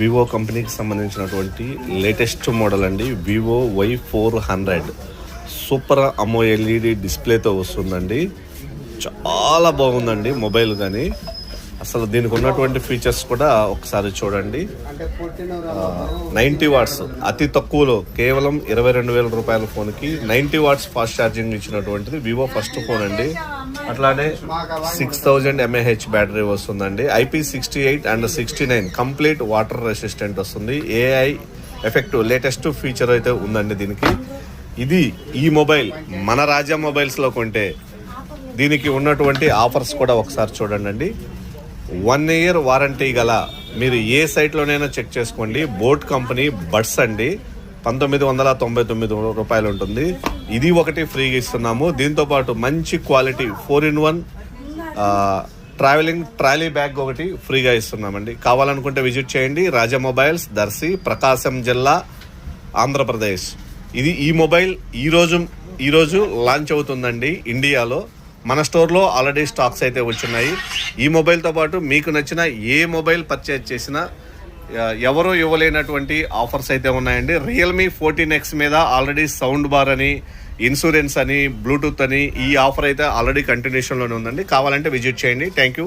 Vivo కంపెనీకి సంబంధించినటువంటి latest model అండి. Vivo Y four hundred super AMOLED డిస్ప్లేతో వస్తుందండి. చాలా బాగుందండి మొబైల్ కానీ అసలు దీనికి ఉన్నటువంటి ఫీచర్స్ కూడా ఒకసారి చూడండి. నైంటీ వాట్స్ అతి తక్కువలో కేవలం ఇరవై రెండు వేల రూపాయల ఫోన్కి నైంటీ వాట్స్ ఫాస్ట్ ఛార్జింగ్ ఇచ్చినటువంటిది వివో ఫస్ట్ ఫోన్ అండి. అట్లానే సిక్స్ థౌజండ్ ఎంఏహెచ్ బ్యాటరీ వస్తుందండి. IP sixty eight and sixty nine complete water resistant వస్తుంది ఏఐ ఎఫెక్ట్ లేటెస్ట్ ఫీచర్ అయితే ఉందండి దీనికి. ఇది ఈ మొబైల్ మన రాజా మొబైల్స్లో కొంటే దీనికి ఉన్నటువంటి ఆఫర్స్ కూడా ఒకసారి చూడండి అండి వన్ ఇయర్ వారంటీ గల మీరు ఏ సైట్లోనైనా చెక్ చేసుకోండి. బోట్ కంపెనీ బడ్స్ అండి. పంతొమ్మిది వందల తొంభై తొమ్మిది రూపాయలు ఉంటుంది ఇది ఒకటి ఫ్రీగా ఇస్తున్నాము. దీంతో పాటు మంచి quality four in one travelling trolley bag ఒకటి ఫ్రీగా ఇస్తున్నామండి. కావాలనుకుంటే విజిట్ చేయండి. రాజా మొబైల్స్ దర్శి ప్రకాశం జిల్లా ఆంధ్రప్రదేశ్. ఇది ఈ మొబైల్ ఈరోజు ఈరోజు లాంచ్ అవుతుందండి ఇండియాలో. మన స్టోర్లో ఆల్రెడీ స్టాక్స్ అయితే వచ్చినాయి. ఈ మొబైల్తో పాటు మీకు నచ్చిన ఏ మొబైల్ పర్చేజ్ చేసినా ఎవరు ఇవ్వలేనటువంటి ఆఫర్స్ అయితే ఉన్నాయండి. రియల్మీ ఫోర్టీన్ ఎక్స్ మీద ఆల్రెడీ సౌండ్ బార్ అని ఇన్సూరెన్స్ అని బ్లూటూత్ అని ఈ ఆఫర్ అయితే ఆల్రెడీ కంటిన్యూషన్లోనే ఉందండి. కావాలంటే విజిట్ చేయండి. Thank you